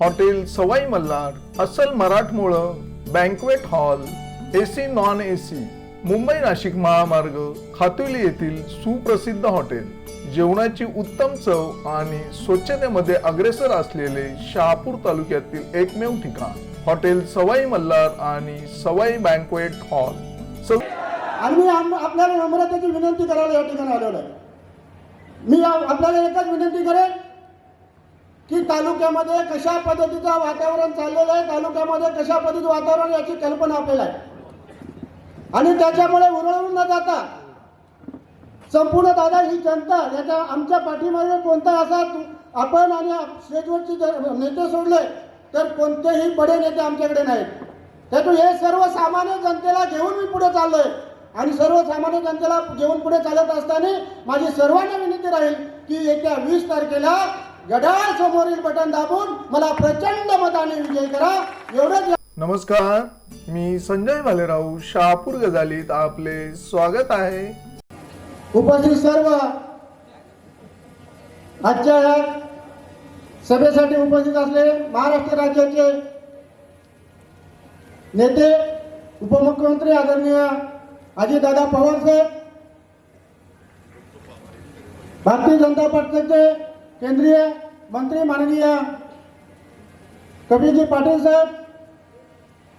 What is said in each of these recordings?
Hotel Sawai Malhar अस्सल मराठमोळं banquet hall AC non AC Mumbai Nashik महामार्ग खातुली येथील सुप्रसिद्ध हॉटेल. जेवणाची उत्तम चव आणि स्वच्छतेमध्ये अग्रेसर असलेले शहापूर तालुक्यातील एकमेव ठिकाण. हॉटेल सवाई मल्हार आणि सवाई बँकवेट हॉल सव आणि मी आपल्याला नम्रतेची विनंती करायला या ठिकाणी आलेलो आहे. मी आपल्याला एकच विनंती करेन की तालुक्यामध्ये कशा पद्धतीचं वातावरण चाललेलं आहे तालुक्यामध्ये कशा पद्धतीचं वातावरण याची कल्पना आपल्याला आहे. आणि त्याच्यामुळे उरळून न जाता संपूर्ण दादा ही जनता याच्या आमच्या पाठीमागे कोणता असा आपण आणि स्टेजवरचे नेते सोडले तर कोणतेही बडे नेते आमच्याकडे नाहीत. त्यातून हे सर्वसामान्य जनतेला घेऊन मी पुढे चाललोय. आणि सर्वसामान्य जनतेला घेऊन पुढे चालत असताना माझी सर्वांना विनंती राहील की येत्या वीस तारखेला गडाळ समोरील बटन दाबून मला प्रचंड मताने विजय करा. एवढंच नमस्कार मी संजय भालेराव शहापूर गजालीत आपले स्वागत आहे. उपस्थित सर्व आजच्या या सभेसाठी उपस्थित असले महाराष्ट्र राज्याचे नेते उपमुख्यमंत्री आदरणीय अजितदादा पवार साहेब भारतीय जनता पक्षाचे केंद्रीय मंत्री माननीय कबीरजी पाटील साहेब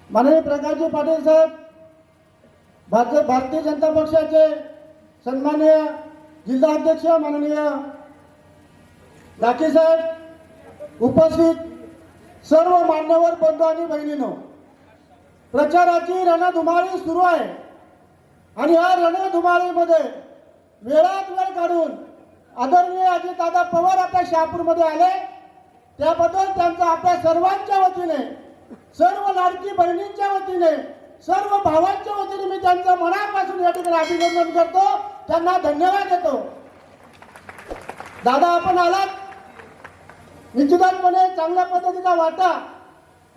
माननीय प्रकाशजी पाटील साहेब भारत भारतीय जनता पक्षाचे सन्माननीय जिल्हा अध्यक्ष माननीय राखी साहेब उपस्थित सर्व मान्यवर बंधू आणि बहिणीनो प्रचाराची रणधुमाळी सुरू आहे. आणि या रणधुमाळीमध्ये वेळात वेळ काढून आदरणीय अजितदादा पवार आता शहापूरमध्ये आले. त्याबद्दल त्यांचा आपल्या सर्वांच्या वतीने सर्व लाडकी बहिणींच्या वतीने सर्व भावांच्या वतीने मी त्यांचं मनापासून या ठिकाणी अभिनंदन करतो. त्यांना धन्यवाद देतो. दादा आपण आलात. निश्चितपणे चांगल्या पद्धतीचा वाटा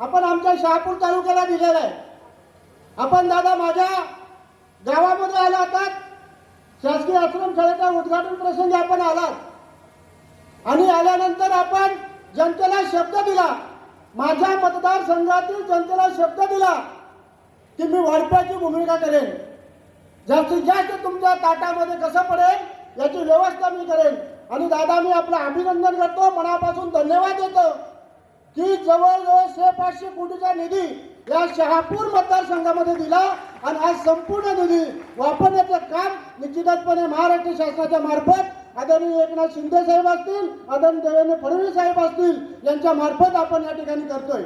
आपण आमच्या शहापूर तालुक्याला दिलेला आहे. आपण दादा माझ्या गावामध्ये आला होता शासकीय आश्रम आश्रमशाळेच्या उद्घाटन प्रसंगी आपण आलात. आणि आल्यानंतर आपण जनतेला शब्द दिला. माझ्या मतदारसंघातील जनतेला शब्द दिला की मी वाढप्याची भूमिका करेन. जास्तीत जास्त तुमच्या ताटामध्ये कसं पडेल याची व्यवस्था मी करेन. आणि दादा मी आपलं अभिनंदन करतो. मनापासून धन्यवाद देतो. जवळजवळ शे पाचशे कोटीचा निधी या शहापूर मतदारसंघामध्ये दिला आणि आज संपूर्ण निधी वापरण्याचं काम निश्चितपणे महाराष्ट्र शासनाच्या मार्फत आदरणीय एकनाथ शिंदे साहेब असतील आदरणीय देवेंद्र फडणवीस साहेब असतील यांच्या मार्फत आपण या ठिकाणी करतोय.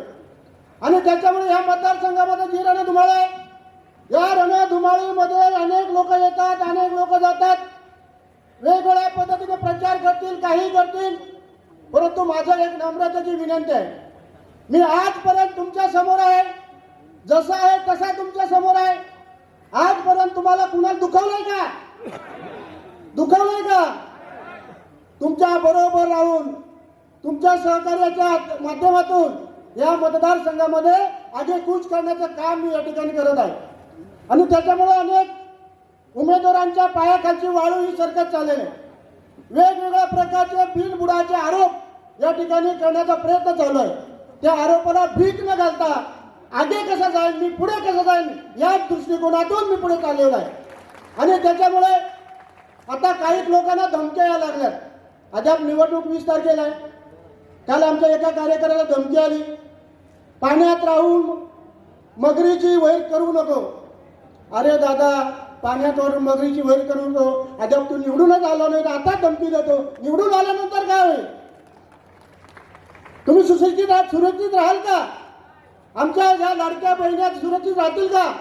आणि त्याच्यामुळे या मतदारसंघामध्ये जी रणधुमाळी आहे या रणधुमाळीमध्ये अनेक लोक येतात अनेक लोक जातात. वेगवेगळ्या पद्धतीने प्रचार करतील काही करतील. परंतु माझं एक नम्रतेची विनंती आहे मी आजपर्यंत तुमच्यासमोर आहे. जसा आहे तसा तुमच्यासमोर आहे. आजपर्यंत तुम्हाला कुणाला दुखवलंय का? दुखवलंय का? तुमच्या बरोबर राहून तुमच्या सहकार्याच्या माध्यमातून या मतदारसंघामध्ये आगेकूच करण्याचं काम मी या ठिकाणी करत आहे. आणि त्याच्यामुळे अनेक उमेदवारांच्या पायाखालची वाळू ही सरकत चाललेली आहे. वेगवेगळ्या प्रकारचे बिनबुडाचे आरोप या ठिकाणी करण्याचा प्रयत्न चालू आहे. त्या आरोपाला भीक न घालता आगे कसं जाईल मी पुढे कसं जाईल या दृष्टिकोनातून मी पुढे चाललेलो आहे. आणि त्याच्यामुळे आता काही लोकांना धमक्या यायला लागल्यात. अद्याप निवडणूक वीस तारखेला आहे. काल आमच्या एका कार्यकर्त्याला धमकी आली. पाण्यात राहून मगरीची वैर करू नको. अरे दादा पाण्यात वरून मगरीची वैर करू नको. अद्याप तू निवडूनच आलो नाही तर आता धमकी देतो. निवडून आल्यानंतर काय होईल? तुम्ही सुशिक्षित आहात सुरक्षित राहाल का? आमच्या ह्या लाडक्या बहिण्या सुरक्षित राहतील का?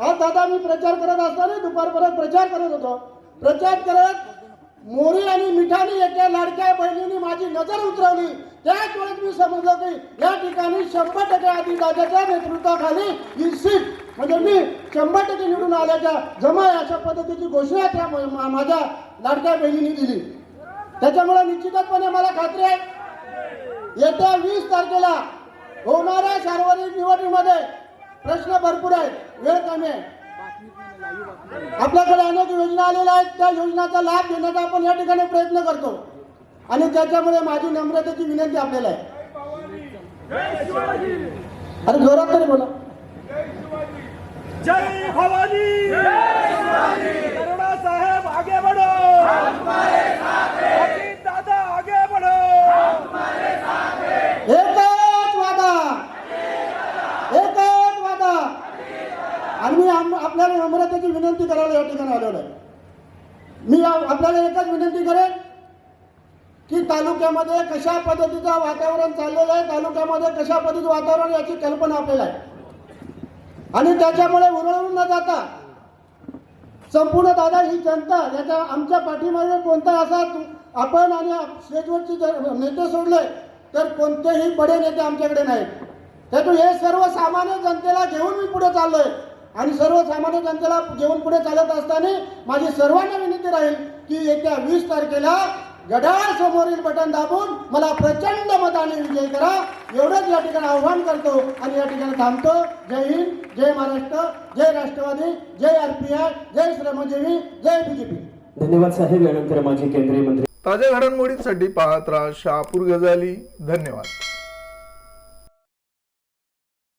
आज दादा मी प्रचार करत असताना दुपारपर्यंत प्रचार करत होतो. प्रचार करत मोरी आणि मिठानी एका लाडक्या बहिणीने माझी नजर उतरवली. त्याच वेळेस मी समजलो की या ठिकाणी शंभर टक्के आधी दादाच्या नेतृत्वाखाली ही सीट म्हणजे मी शंभर टक्के निवडून आल्याच्या जमा अशा पद्धतीची घोषणा त्या मा- माझ्या लाडक्या बहिणीने दिली. त्याच्यामुळे निश्चितपणे मला खात्री आहे येत्या वीस तारखेला होणाऱ्या सार्वजनिक निवडणुकीमध्ये प्रश्न भरपूर आहेत. वेळ कमी आहे. आपल्याकडे अनेक योजना आलेल्या आहेत. त्या योजनाचा लाभ घेण्याचा आपण या ठिकाणी प्रयत्न करतो. आणि त्याच्यामुळे माझी नम्रतेची विनंती आपल्याला आहे. अरे जोरात तरी बोला. जय भवानी करुणा साहेब आगे बढ़ो अजीत दादा आगे बढ़ो एकच वादा एकच वादा आणि मी आम- आपल्याला नम्रतेची विनंती करायला या ठिकाणी आलेलो आहे. मी आपल्याला एकच विनंती करेन की तालुक्यामध्ये कशा पद्धतीचं वातावरण चाललेलं आहे तालुक्यामध्ये कशा पद्धतीचं वातावरण याची कल्पना आपल्याला आहे. आणि त्याच्यामुळे उरळून न जाता संपूर्ण दादा ही जनता याच्या आमच्या पाठीमागे कोणता असा आपण आणि आप- स्टेजवरचे जर नेते सोडले तर कोणतेही बडे नेते आमच्याकडे नाहीत. त्यातून हे सर्वसामान्य जनतेला घेऊन मी पुढे चाललोय. आणि सर्वसामान्य जनतेला घेऊन पुढे चालत असताना माझी सर्वांना विनंती राहील की येत्या वीस तारखेला गडाळ समोरील बटन दाबून मला प्रचंड मताने विजय करा. एवढंच या ठिकाणी आव्हान करतो आणि या ठिकाणी थांबतो. जय हिंद जय महाराष्ट्र जय राष्ट्रवादी जय आर पी आय जय श्रमजीवी जय बीजेपी. धन्यवाद साहेब. यानंतर माजी केंद्रीय मंत्री ताज्या घडामोडींसाठी पाहत राहा शहापूर गजाली. धन्यवाद.